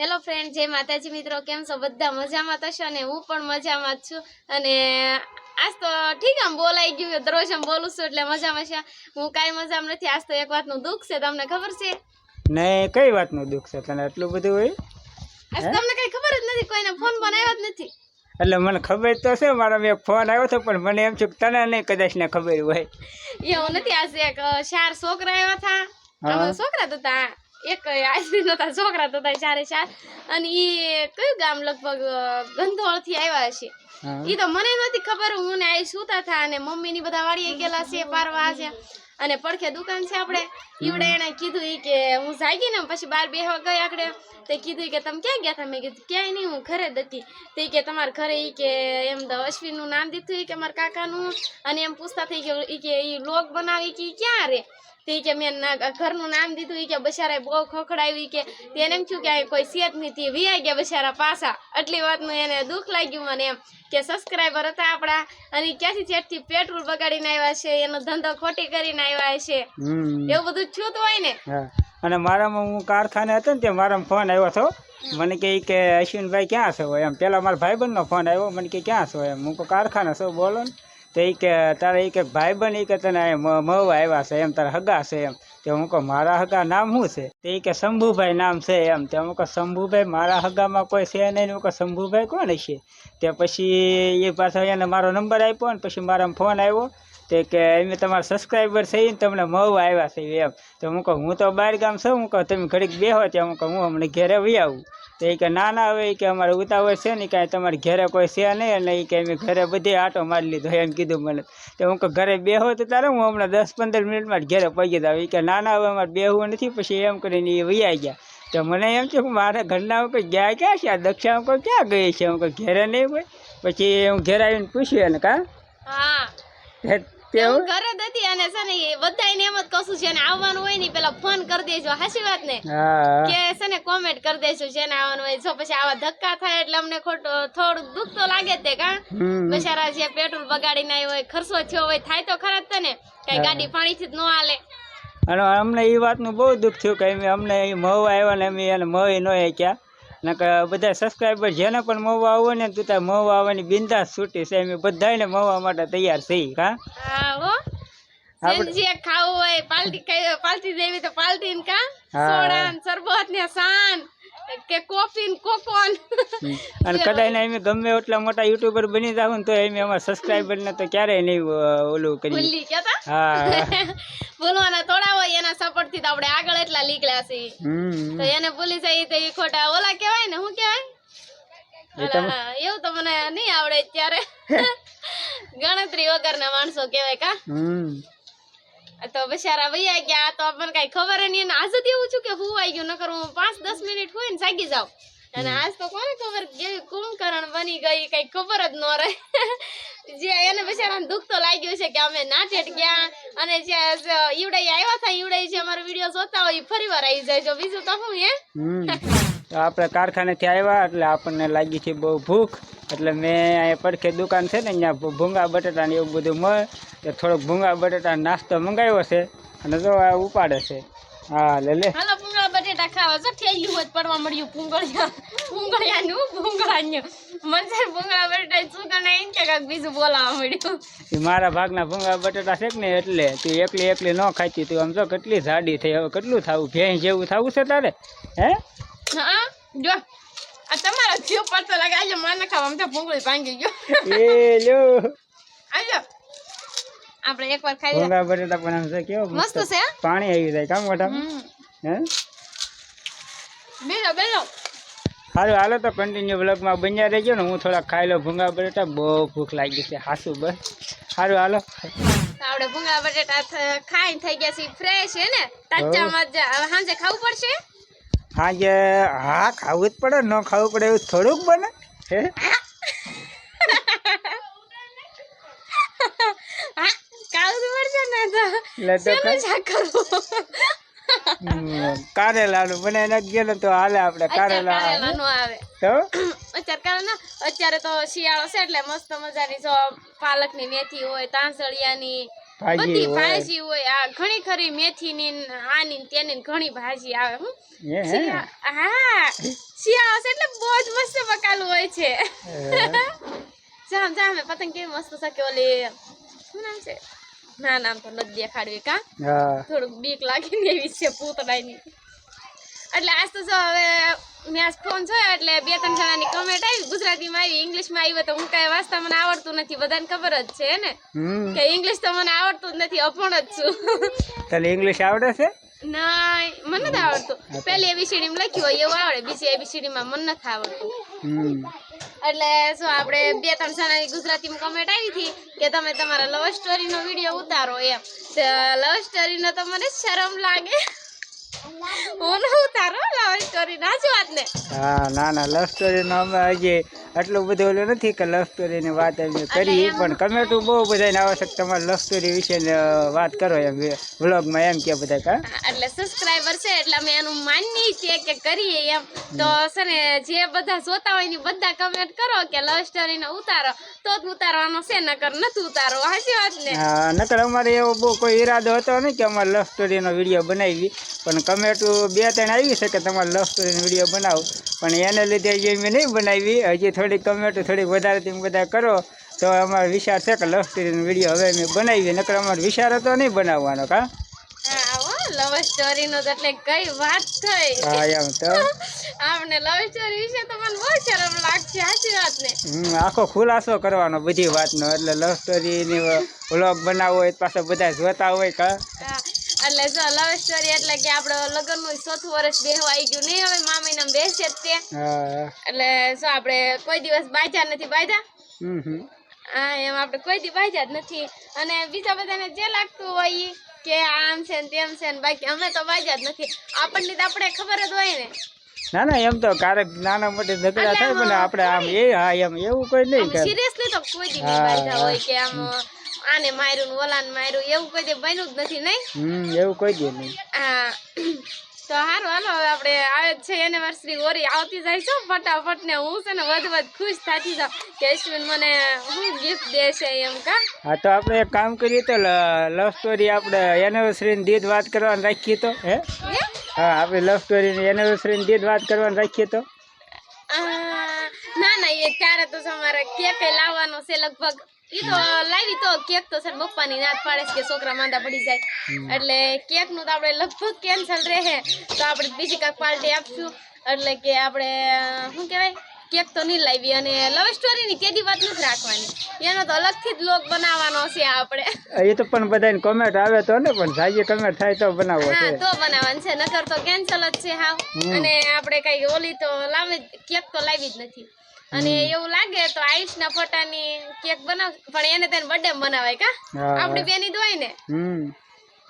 Hello friend જય માતાજી મિત્રો કેમ છો? બધા મજામાં થશો અને હું પણ મજામાં જ છું. અને આજ તો ઠીક આમ બોલાઈ ગયું દરરોજ આમ બોલું છું એટલે મજામાં છે. હું કાંઈ મજામાં નથી આજ તો એક વાતનું દુઃખ છે તમને ખબર છે? ને કઈ વાતનું દુઃખ છે? તને એટલું બધું હોય? આજ તમને કઈ ખબર જ નથી કોઈને ફોન બનાવ્યો જ નથી. એટલે મને ખબર તો છે મારા એક ફોન આવ્યો હતો પણ મને એમ છે કે તને નહીં કદાચ ને ખબર હોય. એવું નથી આજે એક ચાર છોકરા આવ્યા હતા. છોકરા તો હતા. એક આઈસ્ક્રીમ હતા છોકરા તો હતા ચારે ચાર. અને ઈ કયું ગામ લગભગ ગંધોળથી આવ્યા હશે. એ ઈ તો મને નથી ખબર હું ને આઈ સુતા હતા અને મમ્મી ની બધા વાડીએ ગયેલા છે પારવા છે. અને પડખે દુકાન છે આપણે. ઈવડે એને કીધું ઈ કે હું જાગી ને પછી બાર બેહવા ગઈ આકડે તે કીધું કે તમે ક્યાં ગયા હતા મેં કીધું ક્યાંય નહીં હું ઘરે જ હતી. તે કે તમારા ઘરે ઈ કે એમ તો અશ્વિનનું નામ દીધું કે મારા કાકાનું. અને એમ પૂછતા થઈ ગયું ઈ કે ઈ લોક બનાવી કે ક્યાં રે? તે કે મેં ઘરનું નામ દીધું ઈ કે બચારા બહુ ખખડાવી કે. તેને એમ થયું કે કોઈ સેત નથી વિયા ગયા બસારા પાછા. આટલી વાતનું એને દુઃખ લાગ્યું મને એમ કે સબસ્ક્રાઈબર હતા આપણા. અને ક્યાંથી ચેટથી પેટ્રોલ બગાડીને આવ્યા છે એનો ધંધો ખોટી કરીને આવ્યા છે. એવું બધું છૂત હોય ને. અને મારામાં હું કારખાને હતો ને તે મારામાં ફોન આવ્યો હતો. મને કહે કે અશ્વિનભાઈ ક્યાં છો એમ. પેલા મારા ભાઈબંધનો ફોન આવ્યો. મને કે ક્યાં છો એમ. હું કહું કારખાને છો બોલો ને. તો એ કે તારે એ કે ભાઈબંધ એ કે તને મહુવા આવ્યા છે એમ તારા હગા છે એમ. તે હું કહું મારા હગા નામ શું છે? તે કે શંભુભાઈ નામ છે એમ. તે હું કહું શંભુભાઈ મારા હગામાં કોઈ છે નહીં હું કહું શંભુભાઈ કોણ હશે? તે પછી એ પાછો એને મારો નંબર આપ્યો ને પછી મારા ફોન આવ્યો. તે કે અમે તમારા સબસ્ક્રાઈબર છે ને તમને મહુ આવ્યા છે એમ. તો હું કહું હું તો બહાર ગામ છું હું કહું તમે ઘડીક બેહો ત્યાં હું કહું હું હમણાં ઘેરે વહી આવું. તો એ કે ના ના હવે કે અમારે ઉતાવળ છે ને કાંઈ તમારે ઘેરે કોઈ છે નહીં અને એ કે અમે ઘરે બધે આટો મારી લીધો એમ કીધું મને. તો હું કહું ઘરે બેહો તો તારે હું હમણાં દસ પંદર મિનિટમાં જ ઘેરે પગી જાવ એ કે ના ના હવે અમારે બેહવું નથી પછી એમ કરીને એ વહી ગયા. તો મને એમ છે કે મારા ઘરના કોઈ ગયા ક્યાં છે? આ દક્ષા કોઈ ક્યાં ગઈ છે? હું કહું ઘેરે નહીં હોય. પછી હું ઘેર આવીને પૂછ્યું એને કા? હા હું ઘરે જ હતી અને છે ને એ બધાયને એમ જ કશું છે ને આવવાનું હોય ને પેલા ફોન કરી દેજો હાચી વાત ને? કે છે ને કોમેન્ટ કરી દેજો જેને આવવાનું હોય. જો પછી આવા ધક્કા થાય એટલે અમને ખોટો થોડુંક દુઃખ તો લાગે તે કા? બચારા જે પેટ્રોલ બગાડીને આવ્યો હોય ખર્ચો થયો હોય થાય તો ખરા જ ને? કઈ ગાડી પાણીથી જ ન હાલે. અને અમને એ વાતનું બહુ દુઃખ થયું કે અમે અમને મહુ આવ્યો ને અમે એને મહી ન ક્યાં નકર બધા સબસ્ક્રાઈબર જેને પણ મવા આવો ને તું ત્યાં મવા આવવાની બિંદાસ છૂટી છે. અમે બધાને મવા માટે તૈયાર થઈ હા? જે ખાવું હોય પાલટી પાલટી દેવી તો પાલટી ને કા સોડા સરબત ને સાન. કે કોફી કોકોન અને કદાચ ને અમે ગમે એટલા મોટા યુટ્યુબર બની જાવ ને તો અમે અમારા સબસ્ક્રાઈબરને તો ક્યારેય નહીં ઓલું કરી હા. બોલવાના થોડા હોય એના સપોર્ટથી તો આપણે આગળ એટલા નીકળ્યા છીએ. તો એને ભૂલી જાય તો એ ખોટા ઓલા કહેવાય ને શું કહેવાય? એવું તો મને નહીં આવડે અત્યારે. ગણતરી વગરના માણસો કહેવાય કા? તો બિચારા વૈયા ગયા તો આપણને કઈ ખબર નહીં. અને આજ એવું છું કે હું આવી ગયું નકર હું પાંચ દસ મિનિટ હોય ને જાગી જાઉં. અને આજ તો કોને ખબર કેવી કુંભકરણ બની ગઈ કઈ ખબર જ ન રહે. જે એને બિચારાને દુઃખ તો લાગ્યું છે કે અમે નાટેટ ગયા. અને જે ઈવડાઈ આવ્યા હતા ઈવડાઈ જે અમારો વીડિયો જોતા હોય ફરી વાર આવી જાય. જો બીજું તો હું હે? આપણે કારખાનેથી આવ્યા એટલે આપણને લાગી છે બહુ ભૂખ. એટલે મેં અહીંયા પડખે દુકાન છે ને અહીંયા ભૂંગા બટાટા ને એવું બધું મળે તો થોડોક ભૂંગા બટાટા નાસ્તો મંગાવ્યો છે અને જો આ ઉપાડે છે. હા લે લે. હાલો ભૂંગા બટેટા ખાવા. જો ઠેલ્યું હોત પડવા મળ્યું. પૂંગળિયા પૂંગળિયાનું પૂંગળાનું મને ભૂંગળા બટેટા કરે એમ કે કાંઈક બીજું બોલાવા મળ્યું. એ મારા ભાગના ભૂંગા બટાટા છે ને એટલે તું એકલી એકલી ન ખાતી તું આમ જો કેટલી જાડી થઈ હવે કેટલું થાવું? ભેંસ જેવું થવું છે તારે? હે? હા જો. આ તમારો થયો પડતો લાગે આજે મને ખાવા તો પૂંગળી ભાંગી ગયો એ લ્યો આજો આપણે એકવાર ખાઈ લઈએ. ભૂંગા બટાટા પણ આમ છે કેવો મસ્ત છે હા? પાણી આવી જાય કામ મોટા. હે બેલો બેલો સારું હાલો તો કન્ટિન્યુ બ્લોગમાં બન્યા રહેજો ને હું થોડા ખાઈ લો ભૂંગા બટાટા બહુ ભૂખ લાગી છે હાસું બસ સારું હાલો આપણે ભૂંગા બટેટા ખાઈ થઈ ગયા છે ફ્રેશ હે ને તાજા મજા હવે સાંજે ખાવું પડશે આજે હા ખાવું જ પડે ન ખાવું પડે એવું થોડુંક બને. હે? કારેલાનું બનાવી નાખીએ ને તો. હાલે આપણે કારેલા આવે. તો? અત્યારે અત્યારે તો શિયાળો છે એટલે મસ્ત મજાની જો પાલકની મેથી હોય તાંસળિયાની બધી ભાજી હોય આ ઘણી ખરી મેથી ની આની તેની ઘણી ભાજી આવે હું હે? શિયા- હા શિયાળો છે એટલે બહુ જ મસ્ત પકાલું હોય છે. જામ જામ પતંગ કેવી મસ્ત શકે ઓલી. શું નામ છે? ના નામ તો નથી દેખાડવી કા થોડુંક બીક લાગી ને એવી છે પૂતળાની એટલે આજ તો જો હવે મેં આજ ફોન જોયો એટલે બે ત્રણ જણાની કમેન્ટ આવી. ગુજરાતીમાં આવી ઇંગ્લિશમાં આવી તો હું કાંઈ વાંચતા મને આવડતું નથી. બધાને ખબર જ છે ને? કે ઇંગ્લિશ તો મને આવડતું જ નથી અભણ જ છું. તને ઇંગ્લિશ આવડે છે? ના મને નથી આવડતું. પહેલી એબીસીડી માં લખ્યું હોય એવું આવડે. બીજી એબીસીડી માં મને નથી આવડતું. એટલે શું આપણે બે ત્રણ જણાની ગુજરાતીમાં કમેન્ટ આવી હતી કે તમે તમારા લવ સ્ટોરીનો વીડિયો ઉતારો એમ. લવ સ્ટોરીનો તો મને શરમ લાગે. હું તારો લવ સ્ટોરી ના જોવાત વાત ને હા, ના ના લવ સ્ટોરીનો અમે હજી આટલું બધું ઓલું નથી કે લવ સ્ટોરીની વાત એમને કરી પણ કમેટું બહુ બધાને આવશ્યક તમારે લવ સ્ટોરી વિશે વાત કરો એમ વ્લોગમાં એમ કે બધા કા? એટલે સબસ્ક્રાઈબર છે એટલે અમે એનું માનની છે કે કરીએ એમ. તો છે ને જે બધા જોતા હોય ને બધા કમેન્ટ કરો કે લવ સ્ટોરીને ઉતારો. તો જ ઉતારવાનો છે નકર નથી ઉતારો સાચી વાત ને? હા નકર અમારે એવો બહુ કોઈ ઈરાદો હતો નહીં કે અમારે લવ સ્ટોરીનો વીડિયો બનાવી. પણ કમેટું બે ત્રણ આવી છે કે તમારે લવ સ્ટોરીનો વીડિયો બનાવો. પણ એને લીધે જે મેં નહીં બનાવી હજી થોડીક કમેન્ટો થોડીક વધારે તેમ બધા કરો તો અમારો વિચાર છે કે લવ સ્ટોરીનો વીડિયો હવે મેં બનાવી નકર અમારો વિચાર હતો નહીં બનાવવાનો કા? લવ સ્ટોરી નો એટલે કઈ વાત થઈ. હા એમ તો. આપણે લવ સ્ટોરી વિશે તો મને બહુ શરમ લાગશે સાચી વાત ને? હમ, આખો ખુલાસો કરવાનો બધી વાતનો એટલે લવ સ્ટોરીની વ્લોગ બનાવવો હોય પાછા બધા જોતા હોય કા? એટલે જો લવ સ્ટોરી એટલે કે આપણે લગ્નનું ચોથું વર્ષ બેહવા આવી ગયું. નહીં હવે મામી ને બેસે જ તે. એટલે જો આપણે કોઈ દિવસ બાજા નથી બાજા હા એમ આપણે કોઈ દી બાજા જ નથી. અને બીજા બધાને જે લાગતું હોય એ કે આમ છે ને તેમ છે ને બાકી અમે તો બાજા જ નથી. આપણને તો આપણે ખબર જ હોય ને. ના ના એમ તો ક્યારેક નાના મોટે ઝઘડા થાય પણ આપણે આમ એ હા એમ એવું કોઈ નહીં સિરિયસલી તો કોઈ દી બાજા હોય કે આમ આને માર્યું ને ઓલાને માર્યું એવું કોઈ દી બન્યું જ નથી નહીં? હમ એવું કોઈ દે નહીં. હા. તો હારું હાલો હવે આપણે આવે છે એનિવર્સરી ઓરી આવતી જાય છે ફટાફટ ને હું છે ને વધ વધ ખુશ થાતી જાઉં. કે અશ્વિન મને હું ગિફ્ટ દેશે એમ કા? હા તો આપણે એક કામ કરીએ તો લવ સ્ટોરી આપણે એનિવર્સરીની દીધ વાત કરવાની રાખીએ તો હે? હા? આપણે લવ સ્ટોરી ની એનિવર્સરી ની દીધ વાત કરવાની રાખીએ તો. ના ના એ ત્યારે તો તમારે કેક લાવવાનો છે લગભગ. ઈ તો લાવી તો કેક તો સર પપ્પાની નાત પાડે છે કે છોકરા માંદા પડી જાય. એટલે કેકનું તો આપણે લગભગ કેન્સલ રહે. તો આપણે બીજી કાંઈક પાર્ટી આપશું. એટલે કે આપણે શું કહેવાય? કેક તો નહીં લાવી અને લવ સ્ટોરીની કેદી વાત નથી રાખવાની. એનો તો અલગથી જ લોક બનાવવાનો છે આપણે. એ તો પણ બધાને કોમેન્ટ આવે તો ને પણ સાજી કમેન્ટ થાય તો બનાવો હા છે. તો બનાવવાનું છે. નકર તો કેન્સલ જ છે હા અને આપણે કઈ ઓલી તો લાવી કેક તો લાવી જ નથી. અને એવું લાગે તો આયુષના ફોટાની કેક બનાવ પણ એને તેને બર્થડે બનાવાય કા? આપણી બેની હોય ને?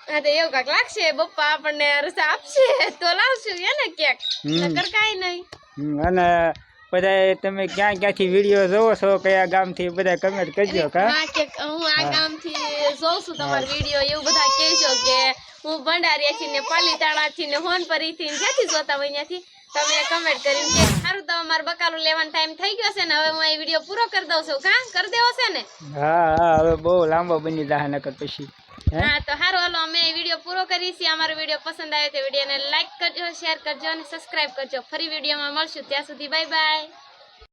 હા તો એવું કાક લાગશે. પપ્પા આપણને રસા આપશે. તો લાવશું એને કેક? નકર કાંઈ નહીં. અને બધા તમે ક્યાં ક્યાંથી વીડિયો જોવો છો કયા ગામથી બધા કમેન્ટ કરજો કા? હા કે હું આ ગામથી જોઉં છું તમારો વીડિયો. એવું બધા કહેજો કે હું ભંડારીયાથી ને પાલીતાણાથી ને હોનપરીથી થી જ્યાંથી જોતા હોય ત્યાંથી. તમે કમેન્ટ કરીને કે સારું તો અમાર બકાલું લેવાનો ટાઈમ થઈ ગયો છે ને હવે હું આ વીડિયો પૂરો કરી દઉં છું. કા? કરી દેવો છે ને? હા હા હવે બહુ લાંબો બની જાય નકર પછી. હા? તો સારું હાલો અમે વીડિયો પૂરો કરીએ છીએ. અમારો વીડિયો પસંદ આવ્યો તો વિડીયોને લાઈક કરજો શેર કરજો અને સબસ્ક્રાઇબ કરજો. ફરી વિડીયોમાં મળશું. ત્યાં સુધી બાય બાય